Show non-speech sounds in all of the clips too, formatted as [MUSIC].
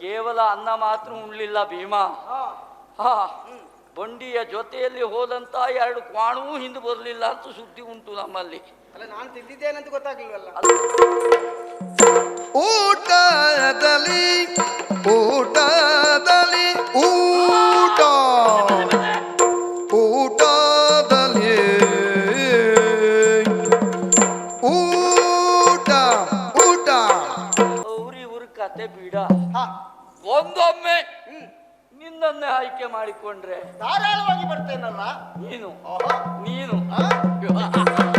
ಕೇವಲ ಅನ್ನ ಮಾತ್ರ ಉಣ್ಲಿಲ್ಲ ಭೀಮಾ. ಬಂಡಿಯ ಜೊತೆಯಲ್ಲಿ ಹೋದಂತ ಎರಡು ಕ್ವಾಣೂ ಹಿಂದೆ ಬರಲಿಲ್ಲ ಅಂತ ಸುದ್ದಿ ಉಂಟು ನಮ್ಮಲ್ಲಿ. ಅಲ್ಲ ನಾನು ಊಟದಲ್ಲಿ ಊಟದ ಒಂದೊಮ್ಮೆ ನಿನ್ನನ್ನೇ ಆಯ್ಕೆ ಮಾಡಿಕೊಂಡ್ರೆ ಧಾರಾಳವಾಗಿ ಬರ್ತೇನಲ್ಲ? ನೀನು. ನೀನು. [LAUGHS]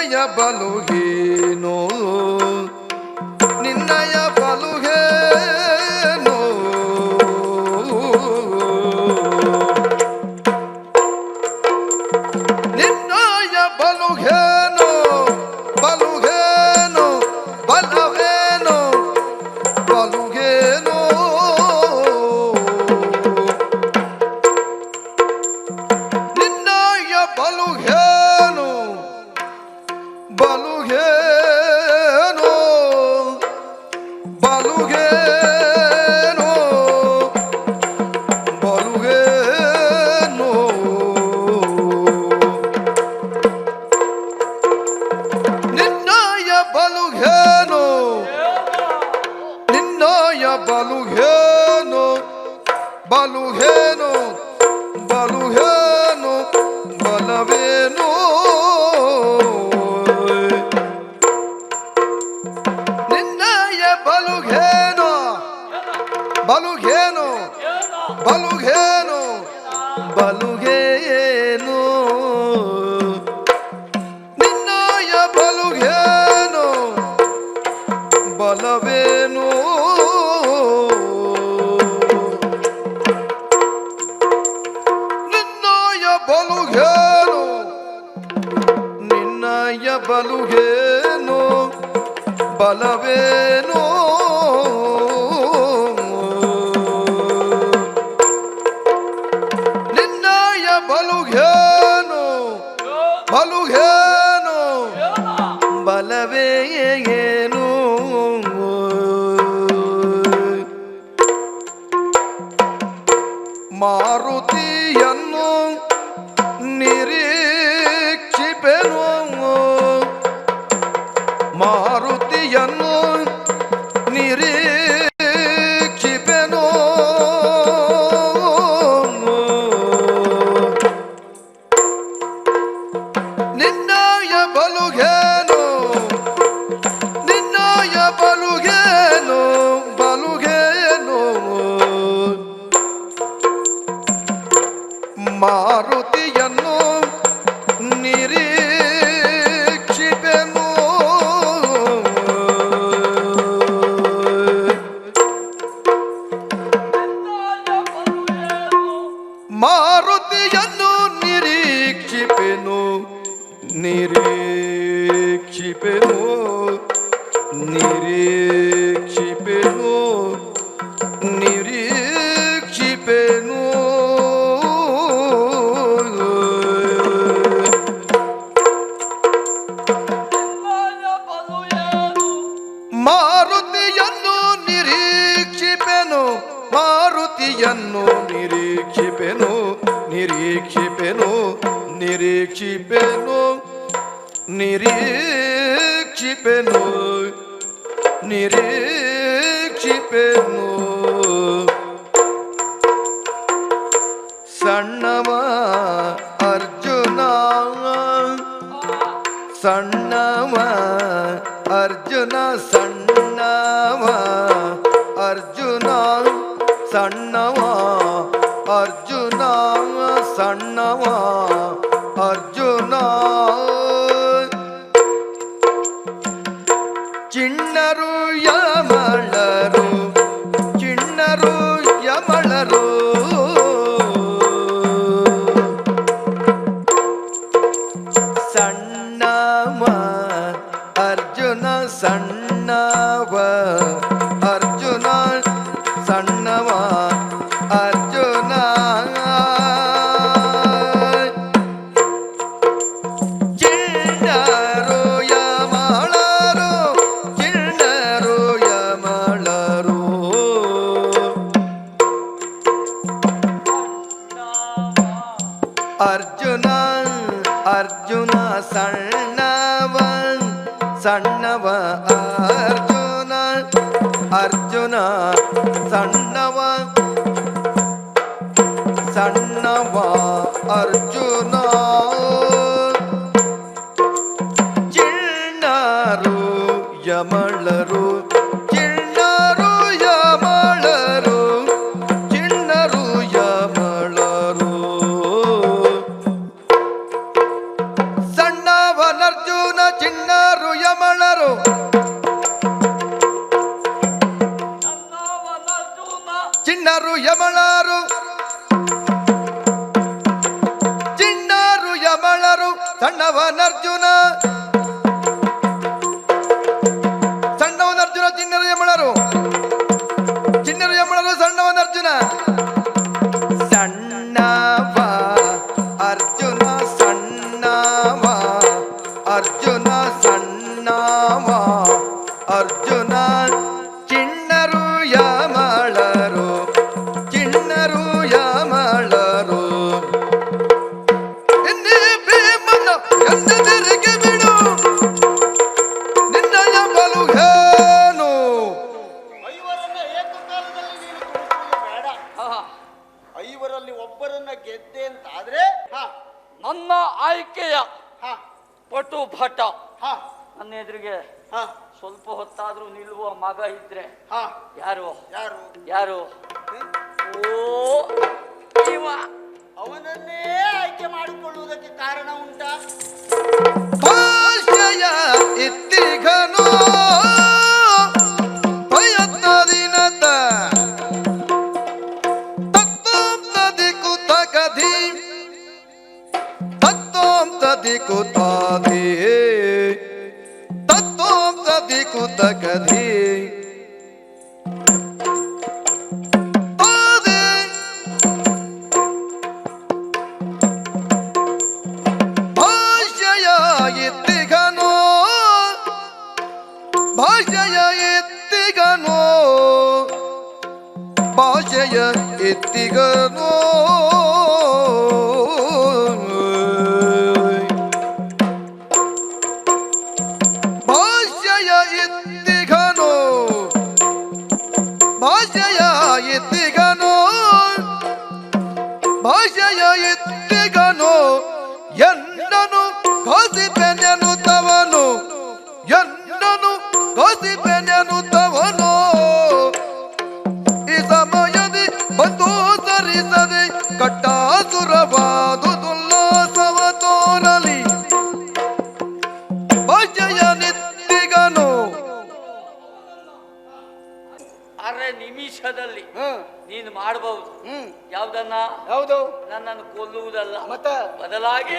Goiaba Logueira Hallelujah. ಬಲುಘೇನು ಬಲುಘೇನು ಬಲುಘೇನು નો Brasil. ಮಾರುತಿಯನ್ನು ನಿರೀಕ್ಷಿಪೆನು ನಿರೀ diyanno nirikipeno nirikipeno nirikipeno nirikipeno nirikipeno ಸಣ್ಣವ Arjuna ಸಣ್ಣವ Arjuna Arjuna ಸಣ್ಣವಾ. ತಣ್ಣವನರ್ಜುನ ಮಗ ಇದ್ರೆ ಯಾರು? ಯಾರು? ಯಾರು? ಭಾಷೆಯ ಎತ್ತಿಗನೋ. ಭಾಷೆಯ ಎತ್ತಿಗನೋ. ಕೊಲ್ಲುವುದಲ್ಲ. ಮತ್ತ? ಬದಲಾಗಿ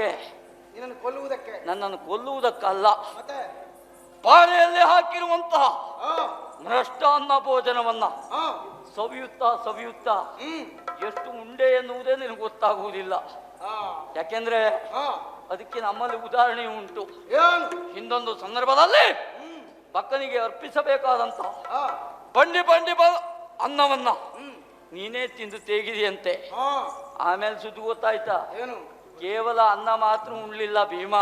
ನಿನ್ನನ್ನು ಕೊಲ್ಲುವುದಕ್ಕೆ? ನನ್ನನ್ನು ಕೊಲ್ಲುವುದಕ್ಕಲ್ಲ. ಮತ್ತೆ? ಪಾಳೆಯಲ್ಲಿ ಹಾಕಿರುವಂತಹ ಭ್ರಷ್ಟಾನ್ನ ಭೋಜನವನ್ನ ಸವಿಯುತ್ತಾ ಸವಿಯುತ್ತಾ ಎಷ್ಟು ಉಂಡೆ ಎನ್ನುವುದೇ ನಿನಗೆ ಗೊತ್ತಾಗುವುದಿಲ್ಲ. ಯಾಕೆಂದ್ರೆ ಹಾ. ಅದಕ್ಕೆ ನಮ್ಮಲ್ಲಿ ಉದಾಹರಣೆ ಉಂಟು. ಏನು? ಹಿಂದೊಂದು ಸಂದರ್ಭದಲ್ಲಿ ಪಕ್ಕನಿಗೆ ಭಕ್ತನಿಗೆ ಅರ್ಪಿಸಬೇಕಾದಂತ ಬಂಡಿ ಬಂಡಿ ಬ ಅನ್ನವನ್ನ ನೀನೇ ತಿಂದು ತೆಗಿದೆಯಂತೆ. ಆಮೇಲೆ ಸುದ್ದಿ ಗೊತ್ತಾಯ್ತಾ? ಏನು? ಕೇವಲ ಅನ್ನ ಮಾತ್ರ ಉಣ್ಲಿಲ್ಲ ಭೀಮ.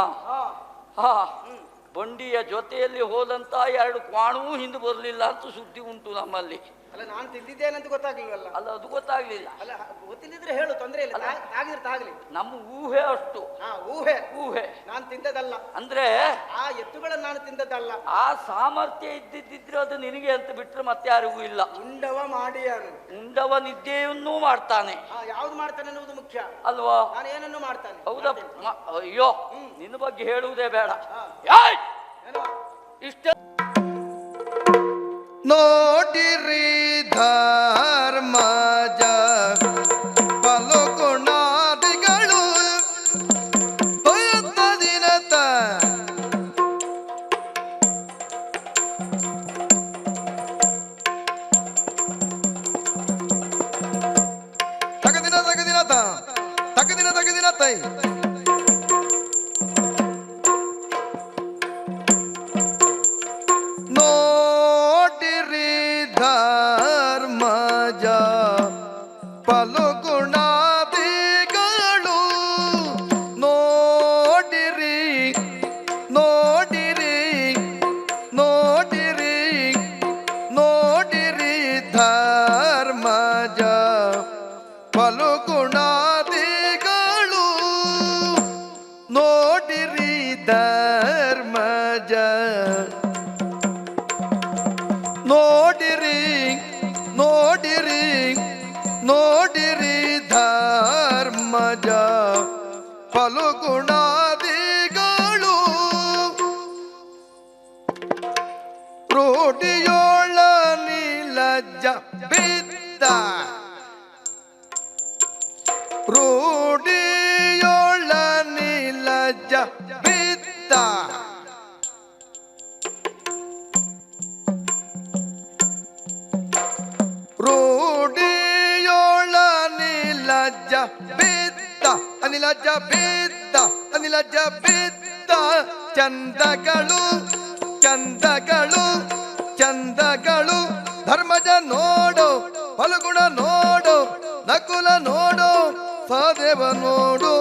ಹಾ. ಬಂಡಿಯ ಜೊತೆಯಲ್ಲಿ ಹೋದಂತ ಎರಡು ಕ್ವಾಣವೂ ಹಿಂದೆ ಬರಲಿಲ್ಲ ಅಂತ ಸುದ್ದಿ ಉಂಟು ನಮ್ಮಲ್ಲಿ. ಅಲ್ಲ ನಾನು ಅಂತ ಗೊತ್ತಾಗ್ಲಿಲ್ವಲ್ಲ? ಅಲ್ಲ ಅದು ಗೊತ್ತಾಗ್ಲಿಲ್ಲ. ಅಲ್ಲ ಗೊತ್ತಿಲ್ಲದಿದ್ರೆ ಹೇಳು ತೊಂದ್ರೆ ಇಲ್ಲ. ತಾಗಿದ್ರೆ ತಾಗ್ಲಿ. ನಮ್ಮ ಊಹೆ ಅಷ್ಟು. ಹಾ ಊಹೆ. ಊಹೆ. ನಾನು ತಿಂದದಲ್ಲ ಅಂದ್ರೆ ಆ ಎತ್ತುಗಳನ್ನು ನಾನು ತಿಂದದಲ್ಲ ಆ ಸಾಮರ್ಥ್ಯ ಇದ್ದಿದ್ದಿದ್ರೆ ಅದು ನಿನಗೆ ಅಂತ ಬಿಟ್ರೆ ಮತ್ತೆ ಯಾರಿಗೂ ಇಲ್ಲ. ಉಂಡವ ಮಾಡಿಯಾನು. ಉಂಡವ ನಿದ್ದೆಯನ್ನೂ ಮಾಡ್ತಾನೆ. ಹಾ ಯಾವ್ದು ಮಾಡ್ತಾನೆ ಅನ್ನೋದು ಮುಖ್ಯ. ಅಲ್ವಾ? ನಾನು ಏನನ್ನು ಮಾಡ್ತಾನೆ? ಹೌದಾ? ಅಯ್ಯೋ ನಿನ್ನ ಬಗ್ಗೆ ಹೇಳುವುದೇ ಬೇಡ. ಇಷ್ಟ ನೋಡಿರಿ ಧರ್ಮಜ ನೋಡಿರಿ ನೋಡಿರಿ ನೋಡಿರಿ ಧರ್ಮಜ. ಫಲುಗುಣಾದಿಗಳು ರೂಢಿಯೋಳ ನೀಲಜ್ಜ ಬಿದ್ದ. ನೀಲಜ್ಜ ಬಿದ್ದ ಅನಿಲಜ್ಜ ಬಿದ್ದ ಅನಿಲಜ್ಜ ಬಿದ್ದ ಚಂದಗಳು ಚಂದಗಳು ಚಂದಗಳು. ಧರ್ಮಜ ನೋಡು ಫಲಗುಣ ನೋಡು, ನಕುಲ ನೋಡು ಸದೇವ ನೋಡು.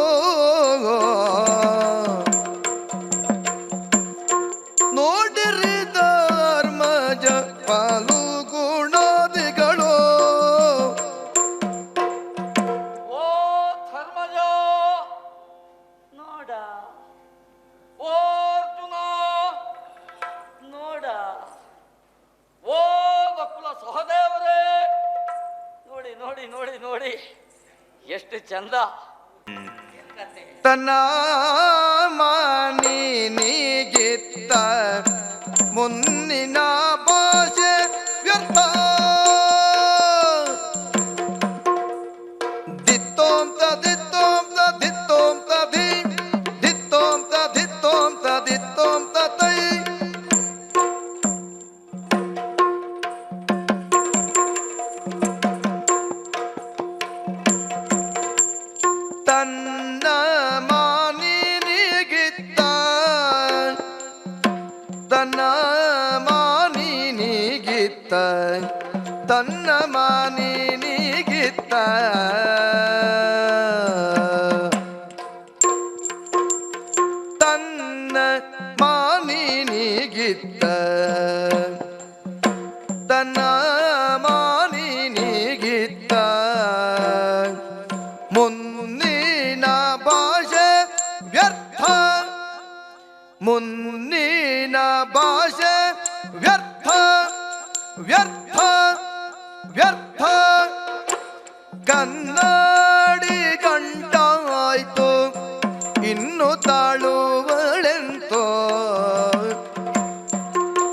ಇನ್ನು ತಾಳುವಳೆಂತೋ?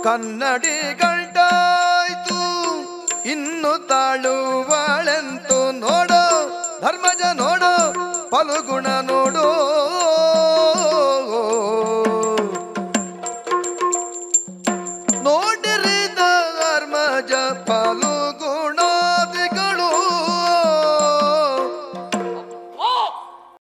ಕನ್ನಡಿ ಗಂಟಾಯ್ತು ಇನ್ನು ತಾಳುವಳೆಂತು? ನೋಡು ಧರ್ಮಜ ನೋಡು